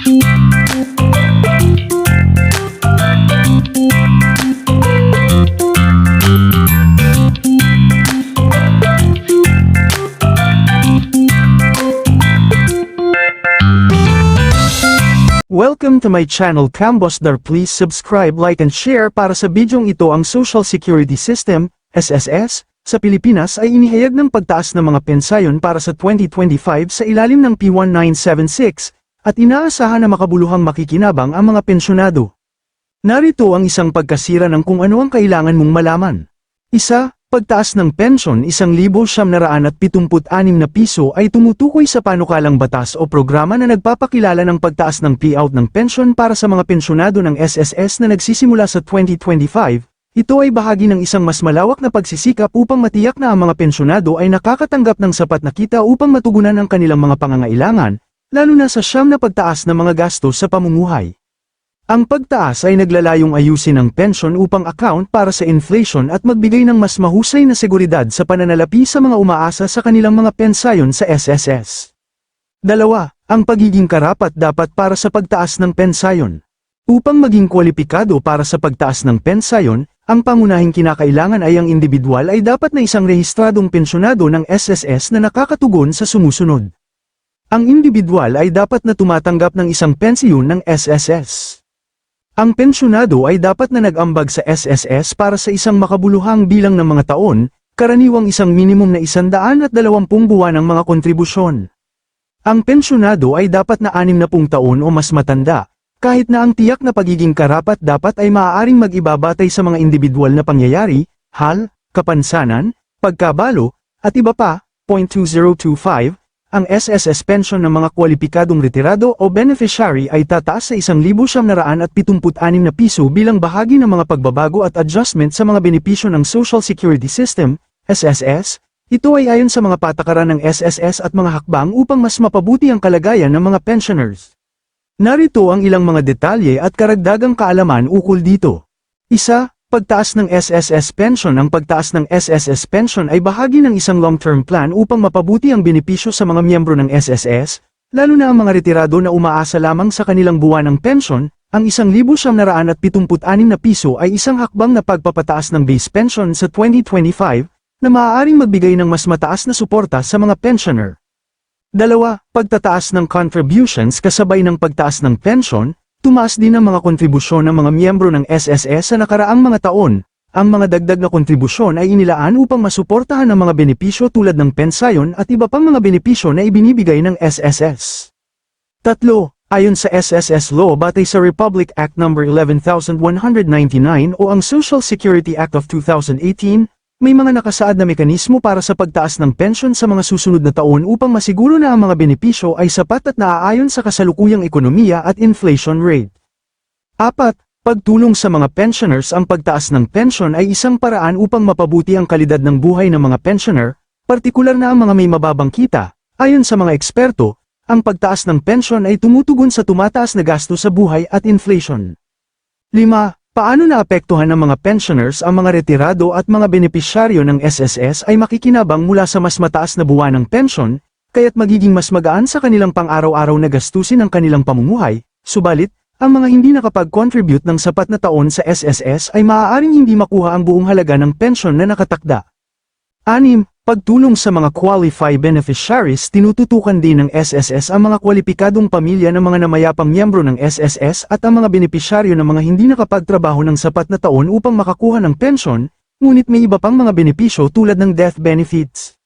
Welcome to my channel Cambosdar please subscribe like and share para sa bidyong ito ang Social Security System, SSS, sa Pilipinas ay inihayag ng pagtaas ng mga pensayon para sa 2025 sa ilalim ng P1976, at inaasahan na makabuluhang makikinabang ang mga pensyonado. Narito ang isang pagkasira ng kung ano ang kailangan mong malaman. Isa, pagtaas ng pensyon 1,776 na piso ay tumutukoy sa panukalang batas o programa na nagpapakilala ng pagtaas ng payout ng pensyon para sa mga pensyonado ng SSS na nagsisimula sa 2025. Ito ay bahagi ng isang mas malawak na pagsisikap upang matiyak na ang mga pensyonado ay nakakatanggap ng sapat na kita upang matugunan ang kanilang mga pangangailangan, lalo na sa siyam na pagtaas ng mga gastos sa pamumuhay. Ang pagtaas ay naglalayong ayusin ang pension upang account para sa inflation at magbigay ng mas mahusay na seguridad sa pananalapi sa mga umaasa sa kanilang mga pensayon sa SSS. Dalawa, ang pagiging karapat dapat para sa pagtaas ng pensayon. Upang maging kwalipikado para sa pagtaas ng pensayon, ang pangunahing kinakailangan ay ang individual ay dapat na isang rehistradong pensyonado ng SSS na nakakatugon sa sumusunod. Ang individual ay dapat na tumatanggap ng isang pensiyon ng SSS. Ang pensyonado ay dapat na nag-ambag sa SSS para sa isang makabuluhang bilang ng mga taon, karaniwang isang minimum na isandaan at dalawampung buwan ng mga kontribusyon. Ang pensyonado ay dapat na anim na pung taon o mas matanda, kahit na ang tiyak na pagiging karapat dapat ay maaaring mag-ibabatay sa mga individual na pangyayari, hal, kapansanan, pagkabalo, at iba pa, 0.2025, ang SSS pension ng mga kwalipikadong retirado o beneficiary ay tataas sa 1,776 na piso bilang bahagi ng mga pagbabago at adjustment sa mga benepisyo ng Social Security System, SSS. Ito ay ayon sa mga patakaran ng SSS at mga hakbang upang mas mapabuti ang kalagayan ng mga pensioners. Narito ang ilang mga detalye at karagdagang kaalaman ukol dito. Isa, pagtaas ng SSS pension Ang pagtaas ng SSS pension ay bahagi ng isang long-term plan upang mapabuti ang benepisyo sa mga miyembro ng SSS, lalo na ang mga retirado na umaasa lamang sa kanilang buwan ng pension, ang 1,776 na piso ay isang hakbang na pagpapataas ng base pension sa 2025, na maaaring magbigay ng mas mataas na suporta sa mga pensioner. Dalawa, pagtataas ng contributions kasabay ng pagtaas ng pension, tumaas din ang mga kontribusyon ng mga miyembro ng SSS sa nakaraang mga taon. Ang mga dagdag na kontribusyon ay inilaan upang masuportahan ang mga benepisyo tulad ng pensayon at iba pang mga benepisyo na ibinibigay ng SSS. Tatlo, ayon sa SSS Law batay sa Republic Act No. 11199 o ang Social Security Act of 2018, may mga nakasaad na mekanismo para sa pagtaas ng pensyon sa mga susunod na taon upang masiguro na ang mga benepisyo ay sapat at naaayon sa kasalukuyang ekonomiya at inflation rate. Apat, pagtulong sa mga pensioners ang pagtaas ng pensyon ay isang paraan upang mapabuti ang kalidad ng buhay ng mga pensioner, partikular na ang mga may mababang kita. Ayon sa mga eksperto, ang pagtaas ng pensyon ay tumutugon sa tumataas na gasto sa buhay at inflation. 5. Paano naapektuhan ng mga pensioners ang mga retirado at mga benepisyaryo ng SSS ay makikinabang mula sa mas mataas na buwan ng pensyon, kaya't magiging mas magaan sa kanilang pang-araw-araw na gastusin ang kanilang pamumuhay, subalit, ang mga hindi nakapag-contribute ng sapat na taon sa SSS ay maaaring hindi makuha ang buong halaga ng pensyon na nakatakda. 6. Pagtulong sa mga qualify beneficiaries tinututukan din ng SSS ang mga kwalipikadong pamilya ng mga namayapang miyembro ng SSS at ang mga benepisyaryo ng mga hindi nakapagtrabaho ng sapat na taon upang makakuha ng pensyon, ngunit may iba pang mga benepisyo tulad ng death benefits.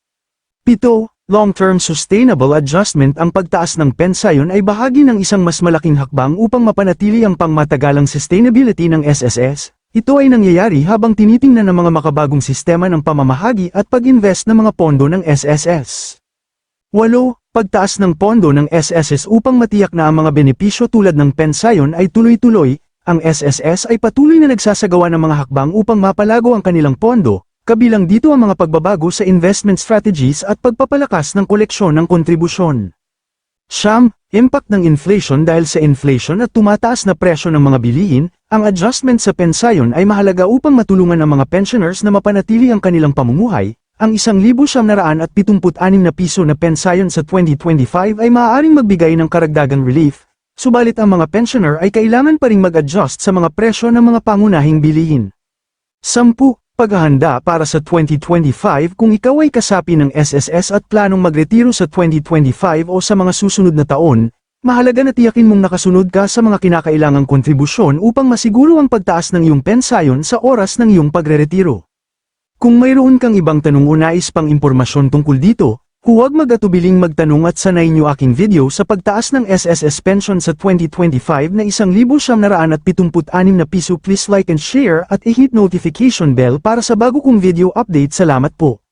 7. Long-term sustainable adjustment ang pagtaas ng pensayon ay bahagi ng isang mas malaking hakbang upang mapanatili ang pangmatagalang sustainability ng SSS, ito ay nangyayari habang tinitingnan ng mga makabagong sistema ng pamamahagi at pag-invest ng mga pondo ng SSS. 8. Pagtaas ng pondo ng SSS upang matiyak na ang mga benepisyo tulad ng pensayon ay tuloy-tuloy, ang SSS ay patuloy na nagsasagawa ng mga hakbang upang mapalago ang kanilang pondo, kabilang dito ang mga pagbabago sa investment strategies at pagpapalakas ng koleksyon ng kontribusyon. Siyam, impact ng inflation dahil sa inflation at tumataas na presyo ng mga bilihin, ang adjustment sa pensayon ay mahalaga upang matulungan ang mga pensioners na mapanatili ang kanilang pamumuhay. Ang 1,776 na piso na pensayon sa 2025 ay maaaring magbigay ng karagdagang relief, Subalit ang mga pensioner ay kailangan pa ring mag-adjust sa mga presyo ng mga pangunahing bilihin. 10. Paghahanda para sa 2025 Kung ikaw ay kasapi ng SSS at planong magretiro sa 2025 o sa mga susunod na taon, mahalaga na tiyakin mong nakasunod ka sa mga kinakailangang kontribusyon upang masiguro ang pagtaas ng iyong pensayon sa oras ng iyong pagreretiro. Kung mayroon kang ibang tanong o nais pang impormasyon tungkol dito, huwag mag-atubiling magtanong at sanay niyo aking video sa pagtaas ng SSS pension sa 2025 na 1,776 na piso please like and share at i-hit notification bell para sa bago kong video update salamat po.